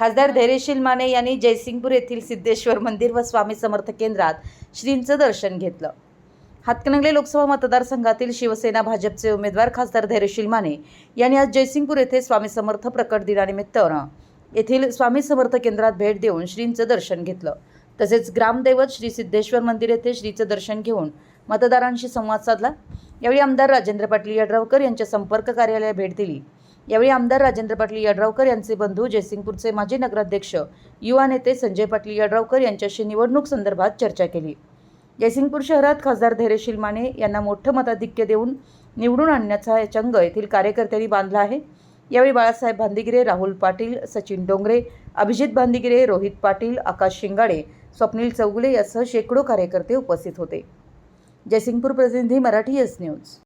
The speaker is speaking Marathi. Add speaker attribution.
Speaker 1: खासदार धैर्यशील माने यांनी जयसिंगपूर येथील सिद्धेश्वर मंदिर व स्वामी समर्थ केंद्रात श्रींचं दर्शन घेतलं. हातकणंगले लोकसभा मतदारसंघातील शिवसेना भाजपचे उमेदवार खासदार धैर्यशील माने यांनी आज जयसिंगपूर येथे स्वामी समर्थ प्रकट दिनानिमित्त येथील स्वामी समर्थ केंद्रात भेट देऊन श्रींचं दर्शन घेतलं. तसेच ग्रामदैवत श्री सिद्धेश्वर मंदिर येथे श्रीचं दर्शन घेऊन मतदारांशी संवाद साधला. यावेळी आमदार राजेंद्र पाटील यड्रावकर यांच्या संपर्क कार्यालयाला भेट दिली. यावेळी आमदार राजेंद्र पाटील यड्रावकर यांचे बंधू जयसिंगपूरचे माजी नगराध्यक्ष युवा नेते संजय पाटील यड्रावकर यांच्याशी निवडणूक संदर्भात चर्चा केली. जयसिंगपूर शहरात खासदार धैर्यशील माने यांना मोठं मताधिक्य देऊन निवडून आणण्याचा चंग येथील कार्यकर्त्यांनी बांधला आहे. यावेळी बाळासाहेब भांदिगिरे राहुल पाटील सचिन डोंगरे अभिजित भांदिगिरे रोहित पाटील आकाश शिंगाडे स्वप्नील चौगुले यासह शेकडो कार्यकर्ते उपस्थित होते. जयसिंगपूर प्रतिनिधी मराठी एस न्यूज.